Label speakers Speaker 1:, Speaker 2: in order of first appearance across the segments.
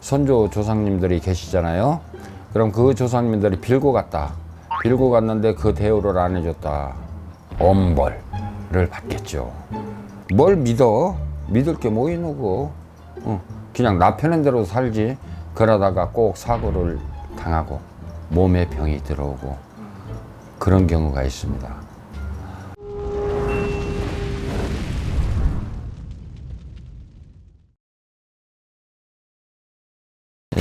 Speaker 1: 선조 조상님들이 계시잖아요. 그럼 그 조상님들이 빌고 갔다. 빌고 갔는데 그 대우를 안 해줬다. 엄벌을 받겠죠. 뭘 믿어? 믿을 게 뭐 있노 고 어, 그냥 나 편한 대로 살지. 그러다가 꼭 사고를 당하고 몸에 병이 들어오고 그런 경우가 있습니다.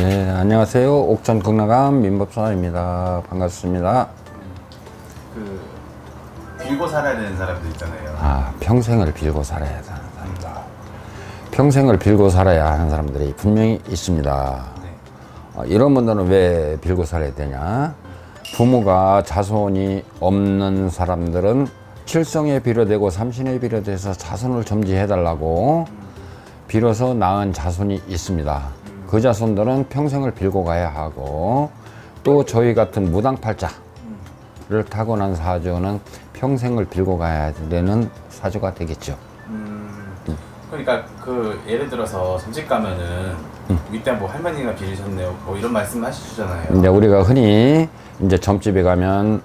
Speaker 1: 예, 안녕하세요. 옥천 극락암 민법사입니다. 반갑습니다.
Speaker 2: 그 빌고 살아야 되는 사람들 있잖아요.
Speaker 1: 아, 평생을 빌고 살아야 하는 사람다. 평생을 빌고 살아야 하는 사람들이 분명히 있습니다.
Speaker 2: 네.
Speaker 1: 어, 이런 분들은 왜 빌고 살아야 되냐? 부모가 자손이 없는 사람들은 칠성에 빌어대고 삼신에 빌어대서 자손을 점지해달라고 빌어서 낳은 자손이 있습니다. 그 자손들은 평생을 빌고 가야 하고 또 저희 같은 무당팔자를 타고난 사주는 평생을 빌고 가야 되는 사주가 되겠죠.
Speaker 2: 음, 그러니까 그 예를 들어서 점집 가면은 윗대 뭐 할머니가 빌리셨네요. 뭐 이런 말씀 하시잖아요.
Speaker 1: 이제 우리가 흔히 이제 점집에 가면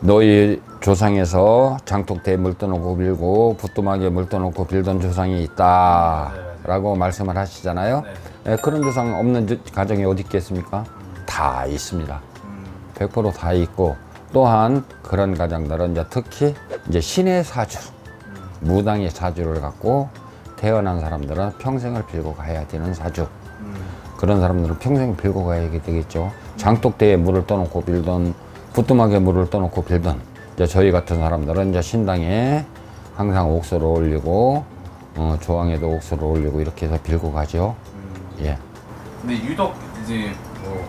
Speaker 1: 너희 조상에서 장독대에 물 떠놓고 빌고 부뚜막에 물 떠놓고 빌던 조상이 있다 라고 말씀을 하시잖아요.
Speaker 2: 네.
Speaker 1: 예, 그런 조상 없는 저- 가정이 어디 있겠습니까? 다 있습니다.
Speaker 2: 음,
Speaker 1: 100%다 있고 또한 그런 가정들은 이제 특히 이제 신의 사주, 무당의 사주를 갖고 태어난 사람들은 평생을 빌고 가야 되는 사주.
Speaker 2: 음,
Speaker 1: 그런 사람들은 평생 빌고 가야 되겠죠. 장독대에 물을 떠놓고 빌던 부뚜막에 물을 떠놓고 빌던 이제 저희 같은 사람들은 이제 신당에 항상 옥수를 올리고 어, 조항에도 옥수를 올리고 이렇게 해서 빌고 가죠.
Speaker 2: 음.
Speaker 1: 예,
Speaker 2: 근데 유독 이제 뭐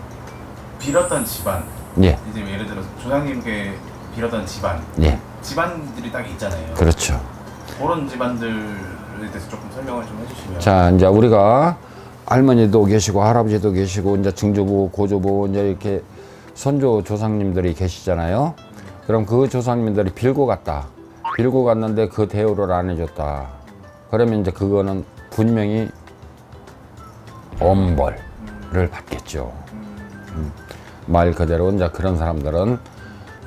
Speaker 2: 빌었던 집안,
Speaker 1: 예,
Speaker 2: 이제 예를 들어서 조상님께 빌었던 집안,
Speaker 1: 예,
Speaker 2: 집안들이 딱 있잖아요.
Speaker 1: 그렇죠.
Speaker 2: 그런 집안들에 대해서 조금 설명을 좀 해주시면.
Speaker 1: 자, 이제 우리가 할머니도 계시고 할아버지도 계시고 이제 증조부, 고조부 이제 이렇게 선조 조상님들이 계시잖아요. 그럼 그 조상님들이 빌고 갔다. 빌고 갔는데 그 대우를 안 해줬다. 그러면 이제 그거는 분명히 엄벌을 받겠죠. 음. 말 그대로 이제 그런 사람들은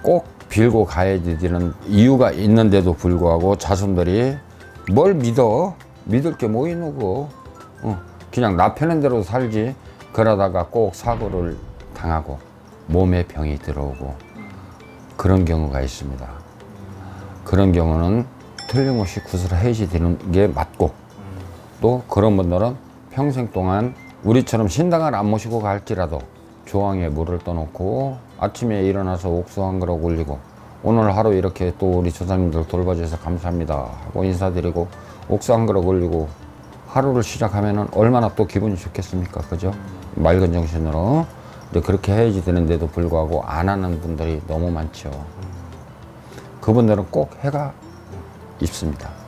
Speaker 1: 꼭 빌고 가야 되는 이유가 있는데도 불구하고 자손들이 뭘 믿어? 믿을 게 뭐 있노 고 어, 그냥 나 편한 대로 살지. 그러다가 꼭 사고를 당하고 몸에 병이 들어오고 그런 경우가 있습니다. 그런 경우는 틀림없이 구슬해야지 되는 게 맞고 또 그런 분들은 평생 동안 우리처럼 신당을 안 모시고 갈지라도 조항에 물을 떠놓고 아침에 일어나서 옥수 한 그릇 올리고 오늘 하루 이렇게 또 우리 조상님들 돌봐주셔서 감사합니다 하고 인사드리고 옥수 한 그릇 올리고 하루를 시작하면은 얼마나 또 기분이 좋겠습니까? 그죠? 맑은 정신으로. 그렇게 해야지 되는데도 불구하고 안 하는 분들이 너무 많죠. 그분들은 꼭 해가 있습니다